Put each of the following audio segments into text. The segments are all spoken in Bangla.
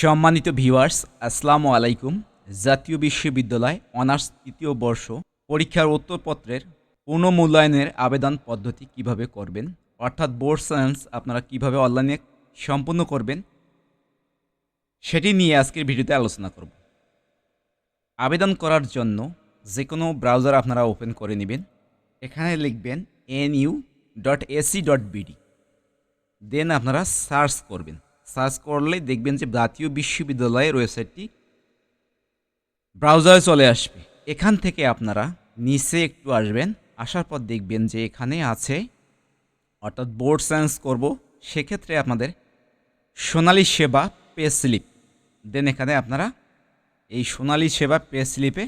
সম্মানিত ভিউয়ার্স, আসসালামু আলাইকুম। জাতীয় বিশ্ববিদ্যালয় অনার্স তৃতীয় বর্ষ পরীক্ষার উত্তরপত্রের পুনঃমূল্যায়নের আবেদন পদ্ধতি কীভাবে করবেন? অর্থাৎ বোর্ড সায়েন্স আপনারা কীভাবে অনলাইনে সম্পূর্ণ করবেন? সেটি নিয়ে আজকের ভিডিওতে আলোচনা করব। আবেদন করার জন্য যে কোনো ব্রাউজার আপনারা ওপেন করে নেবেন। এখানে লিখবেন N U dot AC dot BD then আপনারা সার্চ করবেন। সার্চ করলে দেখবেন যে জাতীয় বিশ্ববিদ্যালয়ের ওয়েবসাইটটি ব্রাউজারে চলে আসবে। এখান থেকে আপনারা নিচে একটু আসবেন, আসার পর দেখবেন যে এখানে আছে, অর্থাৎ বোর্ড সায়েন্স করব। সেক্ষেত্রে আপনাদের সোনালী সেবা পে স্লিপ। দেন এখানে আপনারা এই সোনালী সেবা পে স্লিপে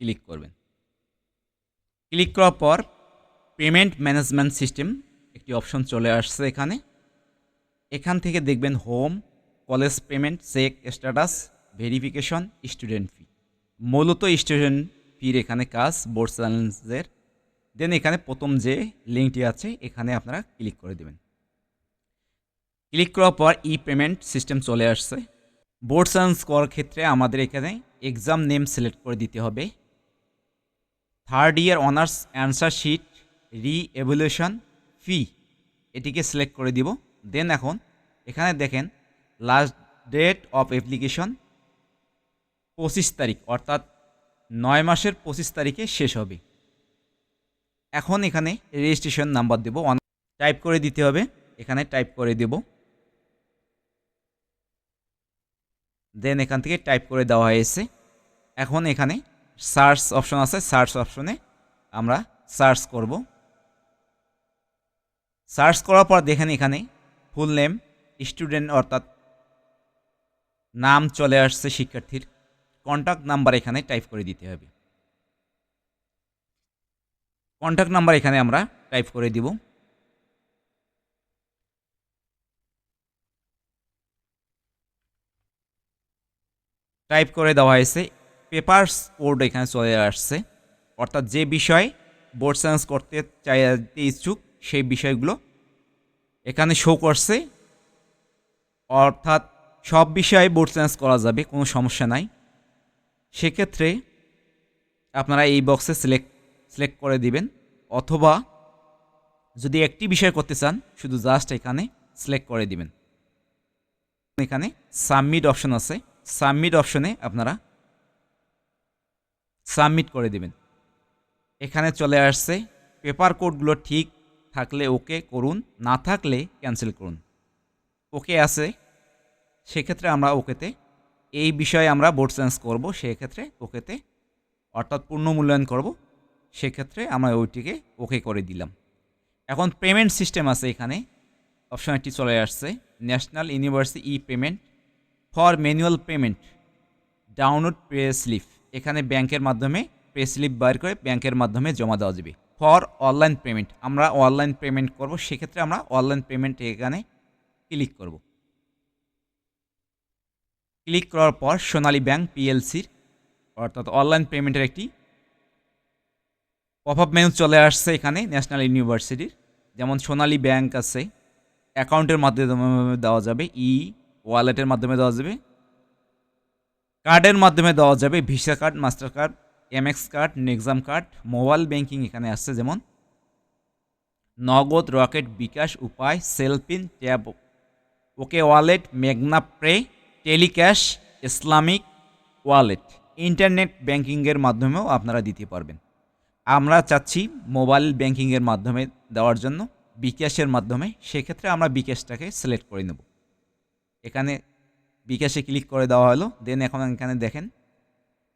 ক্লিক করবেন। ক্লিক করার পর পেমেন্ট ম্যানেজমেন্ট সিস্টেম একটি অপশন চলে আসছে এখানে। এখান থেকে দেখবেন home college payment check status verification student fee মূলত স্টুডেন্ট ফির এখানে কাজ বোর্ড চ্যালেঞ্জের দেন এখানে প্রথম যে লিঙ্কটি আছে, এখানে আপনারা ক্লিক করে দেবেন। ক্লিক করার পর ই পেমেন্ট সিস্টেম চলে আসছে। বোর্ড চ্যালেঞ্জ করার ক্ষেত্রে আমাদের এখানে এক্সাম নেম সিলেক্ট করে দিতে হবে। Third year honours answer sheet reevaluation fee এটিকে সিলেক্ট করে দিব। দেন এখন এখানে দেখেন লাস্ট ডেট অফ অ্যাপ্লিকেশন পঁচিশ তারিখ, অর্থাৎ নয় মাসের পঁচিশ তারিখে শেষ হবে। এখন এখানে রেজিস্ট্রেশন নাম্বার দেব টাইপ করে দিতে হবে, এখানে টাইপ করে দেব। দেন এখান থেকে টাইপ করে দেওয়া হয়েছে। এখন এখানে সার্চ অপশন আছে সার্চ অপশনে আমরা সার্চ করব। সার্চ করার পর দেখেন এখানে ফুল নেম স্টুডেন্ট অর্থাৎ নাম চলে আসছে শিক্ষার্থীর কন্ট্যাক্ট নাম্বার এখানে টাইপ করে দিতে হবে। কন্ট্যাক্ট নাম্বার এখানে আমরা টাইপ করে দিব। টাইপ করে দেওয়া হয়েছে পেপারস কোড এখানে চলে আসছে। অর্থাৎ যে বিষয় বোর্ড সায়েন্স করতে চাইতে ইচ্ছুক, সেই বিষয়গুলো এখানে শো করছে। অর্থাৎ সব বিষয়ে বোর্ড সায়েন্স করা যাবে, কোনো সমস্যা নাই। সেক্ষেত্রে আপনারা এই বক্সে সিলেক্ট সিলেক্ট করে দিবেন, অথবা যদি একটি বিষয় করতে চান, শুধু জাস্ট এখানে সিলেক্ট করে দিবেন। এখানে সাবমিট অপশন আছে সাবমিট অপশনে আপনারা সাবমিট করে দিবেন। এখানে চলে আসছে পেপার কোডগুলো ঠিক থাকলে ওকে করুন, না থাকলে ক্যান্সেল করুন। ওকে আছে, সেক্ষেত্রে আমরা ওকেতে এই বিষয়ে আমরা বোর্ড চেঞ্জ করব, সেক্ষেত্রে ওকেতে অর্থাৎ পূর্ণ মূল্যায়ন করব, সেক্ষেত্রে আমরা ওইটিকে ওকে করে দিলাম। এখন পেমেন্ট সিস্টেম আছে এখানে অপশন একটি চলে আসছে national university e payment for manual payment download pay slip এখানে ব্যাংকের মাধ্যমে পে স্লিপ বার করে ব্যাংকের মাধ্যমে জমা দেওয়া যাবে। ফর অনলাইন পেমেন্ট আমরা অনলাইন পেমেন্ট করব, সেক্ষেত্রে আমরা অনলাইন পেমেন্ট এখানে ক্লিক করব। ক্লিক করার পর সোনালী ব্যাংক পিএলসির, অর্থাৎ অনলাইন পেমেন্টের একটি পপ আপ মেনু চলে আসছে এখানে ন্যাশনাল ইউনিভার্সিটির। যেমন সোনালী ব্যাংক আছে, অ্যাকাউন্টের মাধ্যমে দেওয়া যাবে, ই ওয়ালেটের মাধ্যমে দেওয়া যাবে, কার্ডের মাধ্যমে দেওয়া যাবে, Visa card, Master card, Amex card, Nexus card, mobile banking এখানে আসছে যেমন। Nagad, Rocket, bKash, Upay CellFin Tap OK wallet, মেঘনা pay Telecash, Islamic wallet, internet ব্যাংকিংয়ের মাধ্যমেও আপনারা দিতে পারবেন। আমরা চাচ্ছি মোবাইল ব্যাংকিংয়ের মাধ্যমে দেওয়ার জন্য, বিকাশের মাধ্যমে, সেক্ষেত্রে আমরা বিকাশটাকে সিলেক্ট করে নেব। এখানে বিকাশে ক্লিক করে দেওয়া হলো, দেন এখন এখানে দেখেন,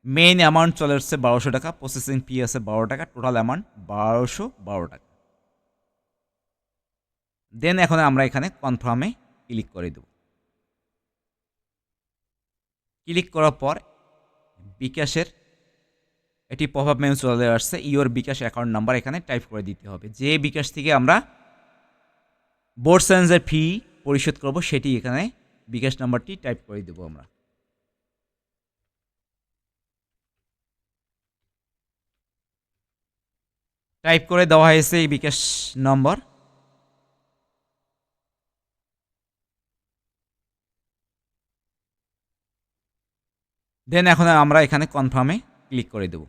মেইন অ্যামাউন্ট চলে আসছে বারোশো টাকা, প্রসেসিং ফি আছে বারো টাকা, টোটাল অ্যামাউন্ট বারোশো বারো টাকা। দেন এখন আমরা এখানে কনফার্মে ক্লিক করে দেব। ক্লিক করার পর বিকাশের এটি পপ আপ মেনু চলে আসছে ইওর বিকাশ অ্যাকাউন্ট নাম্বার এখানে টাইপ করে দিতে হবে। যে বিকাশ থেকে আমরা বোর্ড সায়েন্সের ফি পরিশোধ করব, সেটি এখানে বিকাশ নাম্বারটি টাইপ করে দেব আমরা। টাইপ করে দেওয়া হয়েছে এই বিকাশ নম্বর দেন এখন আমরা এখানে কনফার্মে ক্লিক করে দেব।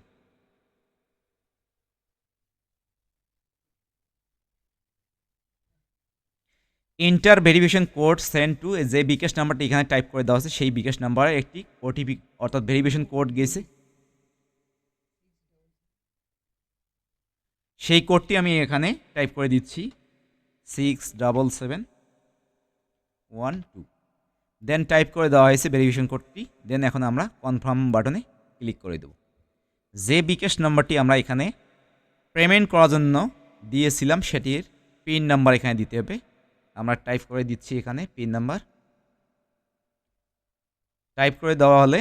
Enter verification code send to যে বিকাশ নাম্বারটি এখানে টাইপ করে দেওয়া আছে সেই বিকাশ নাম্বারে একটি ওটিপি অর্থাৎ ভেরিফিকেশন কোড গেছে। সেই কোডটি আমি এখানে টাইপ করে দিচ্ছি। Six double seven one two then type করে দেওয়া হয়েছে ভেরিফিকেশন কোডটি দেন এখন আমরা কনফার্ম বাটনে ক্লিক করে দেব। যে বিকাশ নাম্বারটি আমরা এখানে পেমেন্ট করার জন্য দিয়েছিলাম, সেটির পিন নাম্বার এখানে দিতে হবে। আমরা টাইপ করে দিচ্ছি এখানে পিন নাম্বার টাইপ করে দেওয়া হলে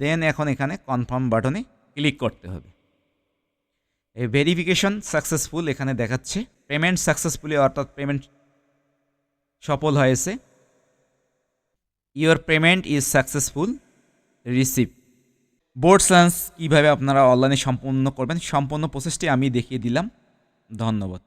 দেন এখন এখানে কনফার্ম বাটনে ক্লিক করতে হবে। এই ভেরিফিকেশন সাকসেসফুল এখানে দেখাচ্ছে। পেমেন্ট সাকসেসফুলি অর্থাৎ পেমেন্ট সফল হয়েছে। Your payment is successful receive board science কীভাবে আপনারা অনলাইনে সম্পূর্ণ করবেন সম্পূর্ণ প্রসেসটি আমি দেখিয়ে দিলাম। ধন্যবাদ।